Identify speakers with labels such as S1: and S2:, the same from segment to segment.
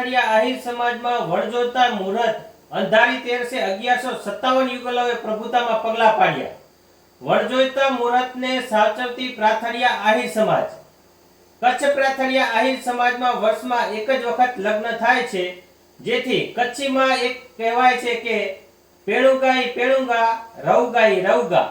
S1: પ્રાથળિયા આહિર સમાજમાં વળજોતા મુહૂર્ત અંધારી તેરસે અગિયારસો સત્તાવન યુગલોએ પ્રભુતામાં પગલા પાડ્યા. વળજોતા મુહૂર્તને સાચવતી પ્રાથળિયા આહિર સમાજ. કચ્છ પ્રાથળિયા આહિર સમાજમાં વર્ષમાં એક જ વખત લગ્ન થાય છે, જેથી કચ્છીમાં એક કહેવાય છે કે પેળુગાઈ પેણુગા રવગાઈ રવગા.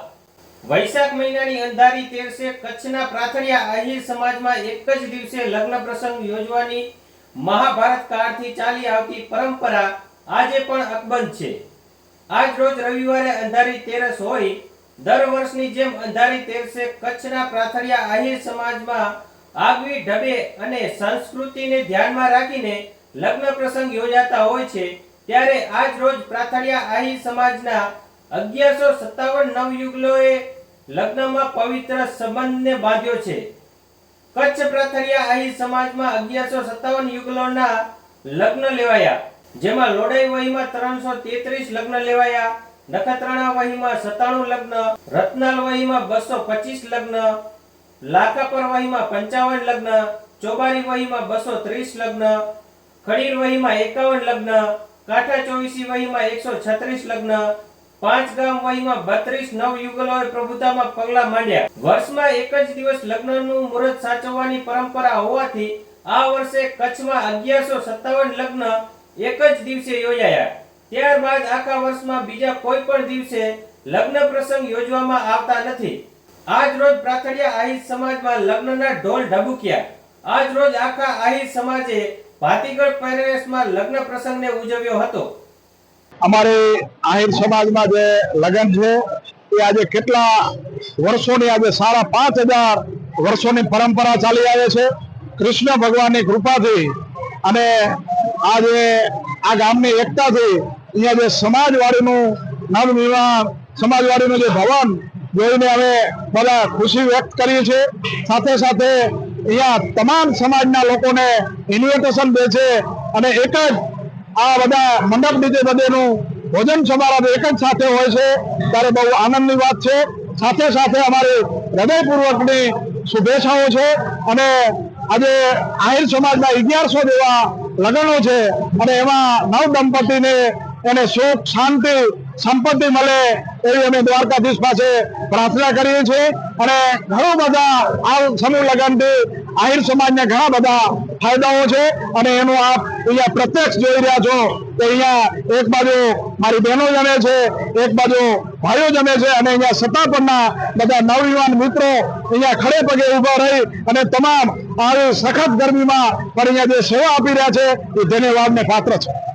S1: વૈશાખ મહિનાની અંધારી તેરસે કચ્છના પ્રાથળિયા આહિર સમાજમાં એક જ દિવસે લગ્ન પ્રસંગ યોજવાની મહાભારત કાળથી ચાલી આવતી પરંપરા આજે પણ અકબંધ છે. આજ રોજ રવિવારે અંધારી તેરસ હોય, દર વર્ષની જેમ અંધારી તેરસે કચ્છના પ્રાથળિયા આહિર સમાજમાં આગવી ઢબે અને સંસ્કૃતિને ધ્યાનમાં રાખીને લગ્ન પ્રસંગ યોજાતા હોય છે, ત્યારે આજ રોજ પ્રાથળિયા આહિર સમાજના અગિયારસો સત્તાવન નવયુગલોએ લગ્નમાં પવિત્ર સંબંધને બાંધ્યો છે. કચ્છ પ્રથરિયા આહી સમાજમાં અગિયારસો સત્તાવન યુગલોના લગ્ન લેવાયા, જેમાં લોડાઈ વહીમાં ત્રણસો તેત્રીસ લગ્ન લેવાયા, નખત્રાણા વહીમાં સત્તાણું લગ્ન, રત્નાલ વહીમાં બસો પચીસ લગ્ન લાખાપર વહીમાં પંચાવન લગ્ન, ચોબારી વહીમાં બસો ત્રીસ લગ્ન, ખડીર વહીમાં એકાવન લગ્ન, કાંઠા ચોવીસી વહીમાં એકસો છત્રીસ લગ્ન પાંચ ગામ વહીમાં બત્રીસ નવ યુગલોએ પ્રભુતામાં પગલા માંડ્યા. વર્ષમાં એક જ દિવસ લગ્નનું મુહૂર્ત સાચવવાની પરંપરા હોવાથી આ વર્ષે કચ્છમાં અગિયારસો સત્તાવન લગ્ન એક જ દિવસે યોજાયા. ત્યારબાદ આખા વર્ષમાં બીજા કોઈ પણ દિવસે લગ્ન પ્રસંગ યોજવામાં આવતા નથી. આજ રોજ પ્રાથડિયા આહિર સમાજમાં લગ્નના ઢોલ ઢબુક્યા. આજ રોજ આખા આહિર સમાજે ભાતીગઢ પેરેસમાં લગ્ન પ્રસંગને ઉજવ્યો હતો.
S2: અમારે આહિર સમાજમાં જે લગ્ન છે, એ આજે કેટલા વર્ષોની આજે સાડા પાંચ હજાર વર્ષોની પરંપરા ચાલી આવે છે. કૃષ્ણ ભગવાનની કૃપાથી અને આજે આ ગામની એકતાથી અહીંયા જે સમાજવાડીનું નવનિર્માણ, સમાજવાડીનું જે ભવન જોઈને અમે બધા ખુશી વ્યક્ત કરીએ છીએ. સાથે સાથે અહીંયા તમામ સમાજના લોકોને ઇન્વિટેશન દે છે અને એક જ આ બધા મંડપ નીચે બધેનું ભોજન સમારંભ એક જ સાથે હોય છે. ત્યારે બહુ આનંદની વાત છે. સાથે સાથે અમારી હૃદયપૂર્વકની શુભેચ્છાઓ છે અને આજે આહિર સમાજના અગિયારસો જેવા લગ્નો છે અને એમાં નવ દંપતીને એને સુખ, શાંતિ, સંપત્તિ મળે એવી અમે દ્વારકાધીશ પાસે પ્રાર્થના કરીએ છીએ. અને ઘણું બધા આ સમૂહ લગ્નથી આહિર સમાજને ઘણા બધા ફાયદાઓ છે. અને એનું આપ અહીંયા પ્રત્યક્ષ જોઈ રહ્યા છો કે અહીંયા એક બાજુ મારી બહેનો જમે છે, એક બાજુ ભાઈઓ જમે છે અને અહીંયા સત્તાપણના બધા નવયુવાન મિત્રો અહીંયા ખડે પગે ઊભા રહી અને તમામ આવી સખત ગરમીમાં પણ અહીંયા જે સેવા આપી રહ્યા છે, એ ધન્યવાદને પાત્ર છે.